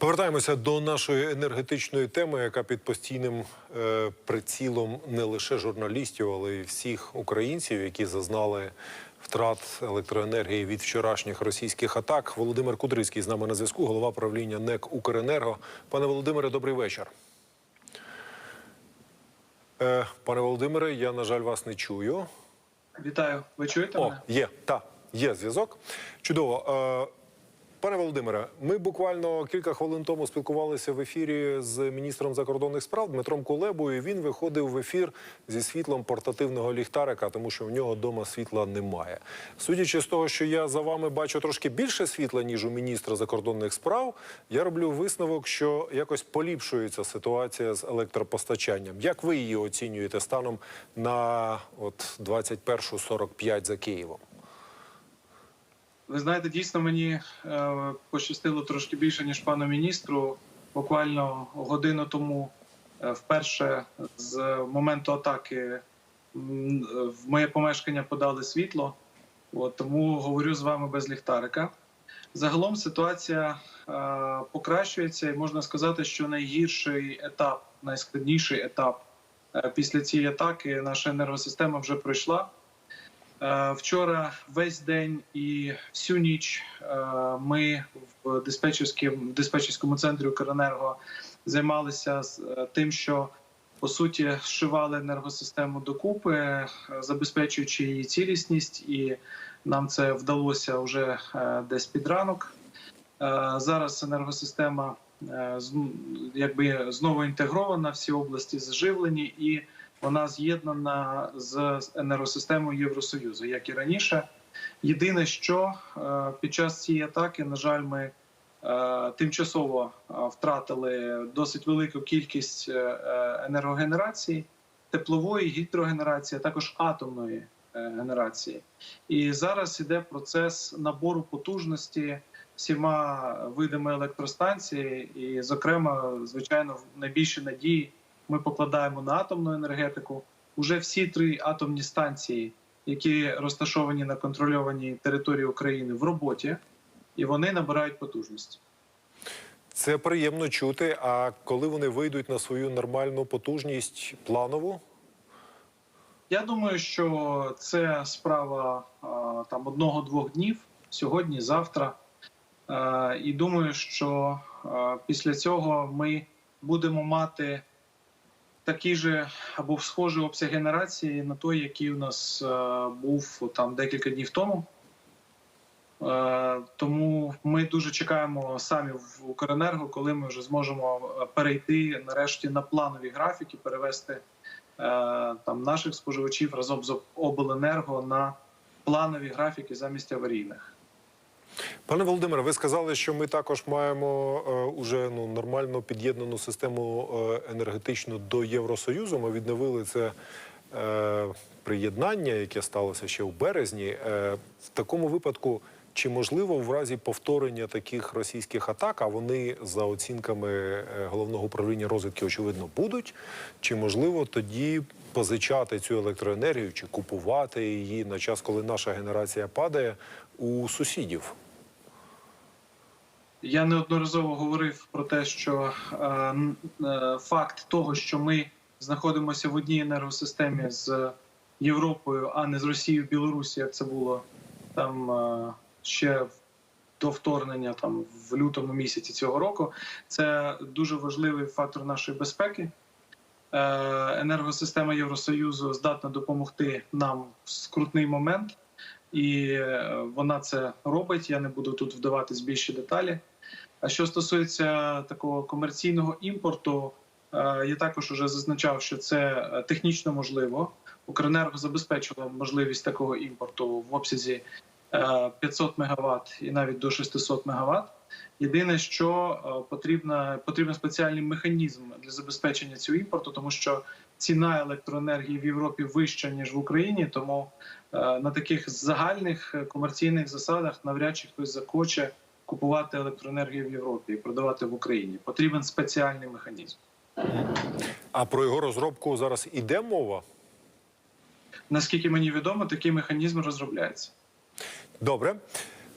Повертаємося до нашої енергетичної теми, яка під постійним е, прицілом не лише журналістів, але й всіх українців, які зазнали втрат електроенергії від вчорашніх російських атак. Володимир Кудрицький з нами на зв'язку, голова правління НЕК Укренерго. Пане Володимире, добрий вечір. Е, пане Володимире, я на жаль вас не чую. Вітаю, ви чуєте О, мене? є, та, є зв'язок. Чудово. Е, Пане Володимире, ми буквально кілька хвилин тому спілкувалися в ефірі з міністром закордонних справ Дмитром Кулебою. Він виходив в ефір зі світлом портативного ліхтарика, тому що в нього вдома світла немає. Судячи з того, що я за вами бачу трошки більше світла, ніж у міністра закордонних справ, я роблю висновок, що якось поліпшується ситуація з електропостачанням. Як ви її оцінюєте станом на от 21.45 за Києвом? Ви знаєте, дійсно мені е, пощастило трошки більше ніж пану міністру. Буквально годину тому, е, вперше з моменту атаки, в моє помешкання подали світло. От, тому говорю з вами без ліхтарика. Загалом ситуація е, покращується, і можна сказати, що найгірший етап, найскладніший етап після цієї атаки наша енергосистема вже пройшла. Е, Вчора весь день і всю ніч е, ми в диспетчерському, центрі Укренерго займалися е, тим, що по суті зшивали енергосистему докупи, забезпечуючи її цілісність, і нам це вдалося вже десь під ранок. Зараз енергосистема якби знову інтегрована, всі області заживлені і вона з'єднана з енергосистемою Євросоюзу, як і раніше. Єдине, що е, під час цієї атаки, на жаль, ми е, тимчасово е, втратили досить велику кількість енергогенерації, теплової, гідрогенерації, а також атомної генерації. І зараз іде процес набору потужності всіма видами електростанції, і, зокрема, звичайно, найбільші надії ми покладаємо на атомну енергетику. Уже всі три атомні станції, які розташовані на контрольованій території України, в роботі, і вони набирають потужності. Це приємно чути. А коли вони вийдуть на свою нормальну потужність планову? Я думаю, що це справа там одного-двох днів сьогодні, завтра. І думаю, що після цього ми будемо мати такий же або схожий обсяг генерації на той, який у нас е, був там декілька днів тому. Е, Тому ми дуже чекаємо самі в Укренерго, коли ми вже зможемо е, перейти нарешті на планові графіки, перевести там наших споживачів разом з обленерго на планові графіки замість аварійних. Пане Володимире, ви сказали, що ми також маємо е, уже ну нормально під'єднану систему е, енергетичну до Євросоюзу. Ми відновили це е, приєднання, яке сталося ще у березні. Е, в такому випадку. Чи можливо в разі повторення таких російських атак, а вони за оцінками е, головного управління розвідки очевидно будуть? Чи можливо тоді позичати цю електроенергію чи купувати її на час, коли наша генерація падає у сусідів? Я неодноразово говорив про те, що е, е, факт того, що ми знаходимося в одній енергосистемі з Європою, а не з Росією, Білорусі, як це було там е, ще до вторгнення, там в лютому місяці цього року, це дуже важливий фактор нашої безпеки. Е, енергосистема Євросоюзу здатна допомогти нам в скрутний момент, і е, вона це робить. Я не буду тут вдаватись більші деталі. А що стосується такого комерційного імпорту, е, я також вже зазначав, що це технічно можливо. Укренерго забезпечило можливість такого імпорту в обсязі 500 МВт і навіть до 600 МВт. Єдине, що е, потрібна потрібен спеціальний механізм для забезпечення цього імпорту, тому що ціна електроенергії в Європі вища ніж в Україні. Тому е, на таких загальних е, комерційних засадах навряд чи хтось захоче купувати електроенергію в Європі і продавати в Україні. Потрібен спеціальний механізм. А про його розробку зараз іде мова? Наскільки мені відомо, такий механізм розробляється. Добре.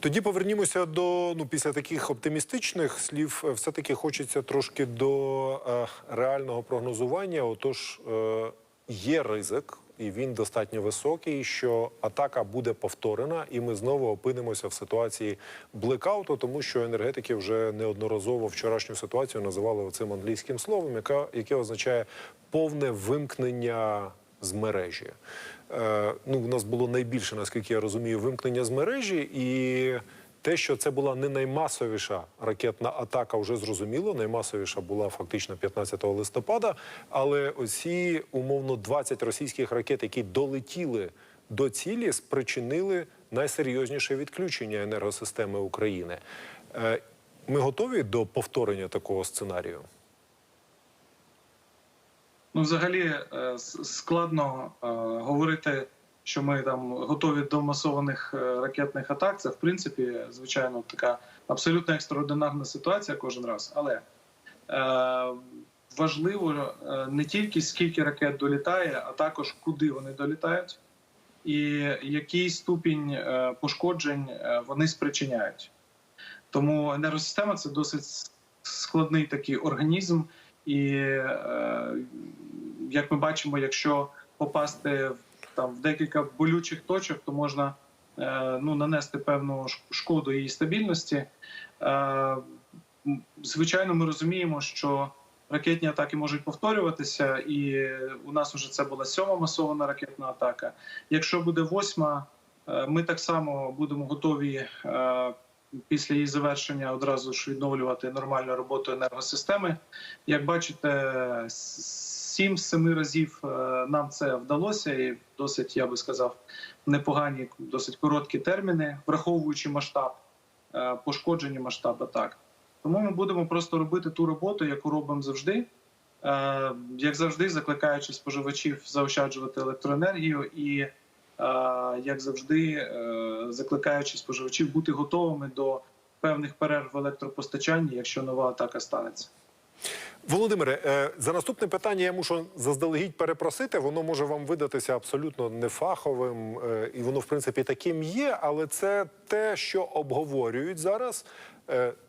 Тоді повернімося до ну після таких оптимістичних слів. е, Все-таки хочеться трошки до е, реального прогнозування. Отож, е, є ризик, і він достатньо високий, що атака буде повторена, і ми знову опинимося в ситуації блекауту, тому що енергетики вже неодноразово вчорашню ситуацію називали цим англійським словом, яка яке означає повне вимкнення з мережі. Е, ну, у нас було найбільше, наскільки я розумію, вимкнення з мережі, і те, що це була не наймасовіша ракетна атака, вже зрозуміло. Наймасовіша була фактично 15 листопада. Але оці умовно 20 російських ракет, які долетіли до цілі, спричинили найсерйозніше відключення енергосистеми України. Е, Ми готові до повторення такого сценарію? Ну, взагалі е, складно е, говорити, що ми там готові до масованих е, ракетних атак. Це в принципі, звичайно, така абсолютно екстраординарна ситуація кожен раз. Але важливо не тільки скільки ракет долітає, а також куди вони долітають, і який ступінь пошкоджень вони спричиняють. Тому енергосистема це досить складний такий організм. І е, як ми бачимо, якщо попасти в, там в декілька болючих точок, то можна е, ну, нанести певну шкоду її стабільності. Е, звичайно, ми розуміємо, що ракетні атаки можуть повторюватися, і у нас вже це була сьома масована ракетна атака. Якщо буде восьма, ми так само будемо готові. Після її завершення одразу ж відновлювати нормальну роботу енергосистеми. Як бачите, сім семи разів е, нам це вдалося, і досить, я би сказав, непогані, досить короткі терміни, враховуючи масштаб е, пошкодження масштаб атак. Тому ми будемо просто робити ту роботу, яку робимо завжди. Е, Як завжди, закликаючи споживачів заощаджувати електроенергію і, як завжди, е, закликаючи споживачів бути готовими до певних перерв в електропостачанні, якщо нова атака станеться. Володимире, е, за наступне питання я мушу заздалегідь перепросити. Воно може вам видатися абсолютно нефаховим, е, і воно, в принципі, таким є, але це те, що обговорюють зараз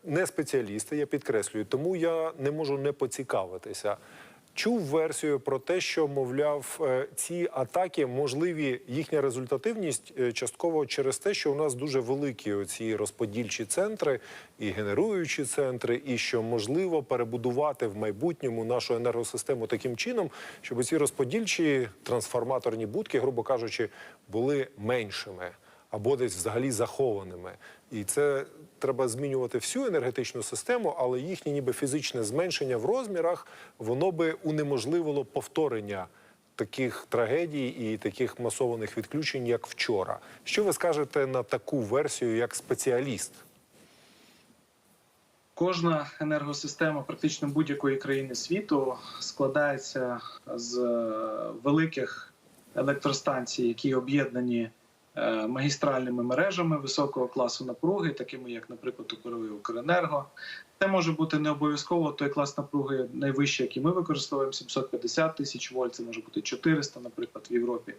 не спеціалісти, я підкреслюю. Тому я не можу не поцікавитися. Чув версію про те, що мовляв, е, ці атаки можливі їхня результативність е, частково через те, що у нас дуже великі оці розподільчі центри і генеруючі центри, і що можливо перебудувати в майбутньому нашу енергосистему таким чином, щоб ці розподільчі трансформаторні будки, грубо кажучи, були меншими або десь взагалі захованими. І це треба змінювати всю енергетичну систему, але їхнє ніби фізичне зменшення в розмірах воно би унеможливило повторення таких трагедій і таких масованих відключень, як вчора. Що ви скажете на таку версію як спеціаліст? Кожна енергосистема практично будь-якої країни світу складається з е, великих електростанцій, які об'єднані магістральними мережами високого класу напруги, такими як, наприклад, оперує Укренерго. Це може бути не обов'язково той клас напруги найвищий, який ми використовуємо 750 тисяч вольт, це може бути 400, наприклад, в Європі.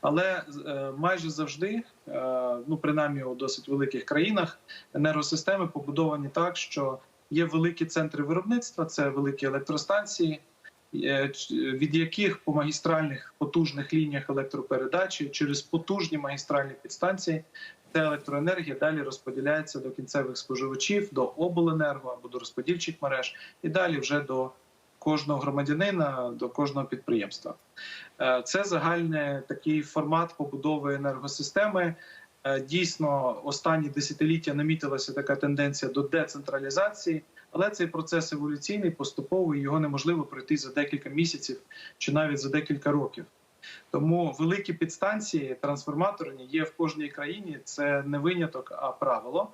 Але е, майже завжди, е, ну принаймні у досить великих країнах, енергосистеми побудовані так, що є великі центри виробництва, це великі електростанції, е, від яких по магістральних потужних лініях електропередачі через потужні магістральні підстанції ця електроенергія далі розподіляється до кінцевих споживачів, до обленерго або до розподільчих мереж, і далі вже до кожного громадянина, до кожного підприємства. Е, Це загальний такий формат побудови енергосистеми. Е, Дійсно, останні десятиліття намітилася така тенденція до децентралізації, але цей процес еволюційний, поступовий, його неможливо пройти за декілька місяців чи навіть за декілька років. Тому великі підстанції трансформаторні є в кожній країні. Це не виняток, а правило.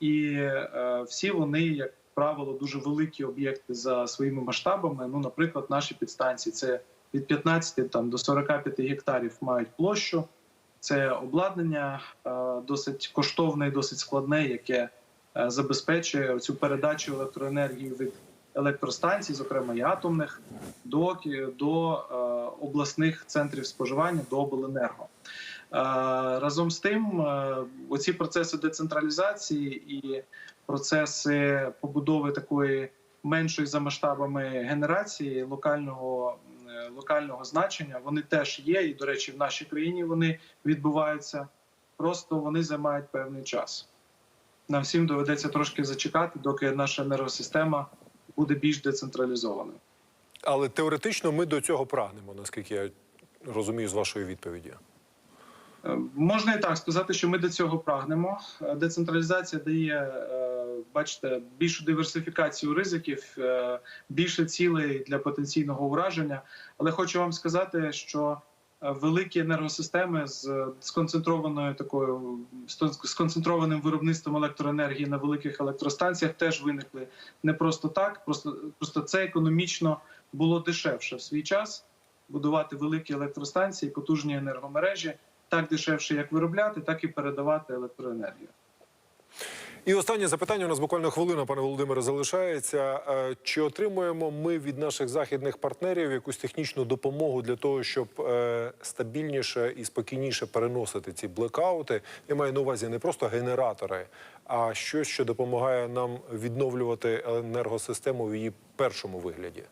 І е, всі вони, як правило, дуже великі об'єкти за своїми масштабами. Ну, наприклад, наші підстанції це від 15 там, до 45 гектарів мають площу. Це обладнання е, досить коштовне і досить складне, яке забезпечує цю передачу електроенергії від електростанцій, зокрема і атомних, до, до е, обласних центрів споживання, до обленерго. Разом з тим, е, оці процеси децентралізації і процеси побудови такої меншої за масштабами генерації локального е, локального значення, вони теж є, і до речі, в нашій країні вони відбуваються. Просто вони займають певний час. Нам всім доведеться трошки зачекати, доки наша енергосистема буде більш децентралізованою. Але теоретично ми до цього прагнемо, наскільки я розумію з вашої відповіді. Е, Можна і так сказати, що ми до цього прагнемо. Е, Децентралізація дає, е, бачите, більшу диверсифікацію ризиків, більше цілей для потенційного ураження. Але хочу вам сказати, що великі енергосистеми з сконцентрованою такою сконцентрованим виробництвом електроенергії на великих електростанціях теж виникли не просто так, просто просто це економічно було дешевше в свій час будувати великі електростанції, потужні енергомережі так дешевше як виробляти, так і передавати електроенергію. І останнє запитання у нас буквально хвилина, пане Володимире, залишається. Е, Чи отримуємо ми від наших західних партнерів якусь технічну допомогу для того, щоб е, стабільніше і спокійніше переносити ці блекаути? Я маю на увазі не просто генератори, а щось, що допомагає нам відновлювати енергосистему в її першому вигляді.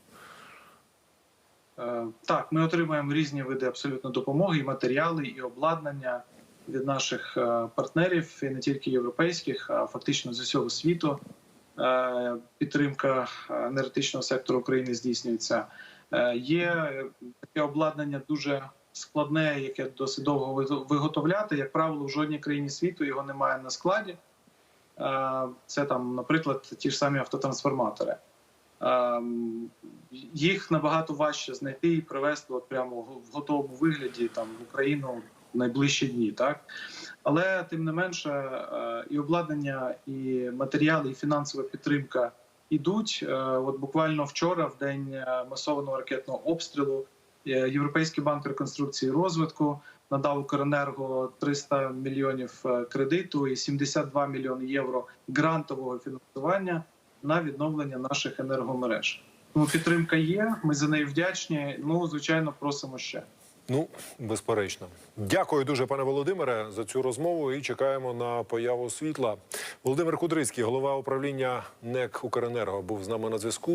Е, Так, ми отримуємо різні види абсолютно допомоги, і матеріали, і обладнання від наших е, партнерів, і не тільки європейських, а фактично з усього світу. Е, Підтримка енергетичного сектору України здійснюється. Е, Є таке обладнання дуже складне, яке досить довго виготовляти. Як правило, в жодній країні світу його немає на складі. Е, Це там, наприклад, ті ж самі автотрансформатори. Їх набагато важче знайти і привезти от прямо в готовому вигляді там в Україну найближчі дні, так але тим не менше, е, і обладнання, і матеріали, і фінансова підтримка ідуть. Е, От буквально вчора, в день е, масованого ракетного обстрілу, Європейський банк реконструкції і розвитку надав Укренерго 300 мільйонів кредиту і 72 мільйони євро грантового фінансування на відновлення наших енергомереж. Тому підтримка є. Ми за неї вдячні. Ну звичайно, просимо ще. Ну, безперечно. Дякую дуже, пане Володимире, за цю розмову і чекаємо на появу світла. Володимир Кудрицький, голова управління НЕК Укренерго, був з нами на зв'язку.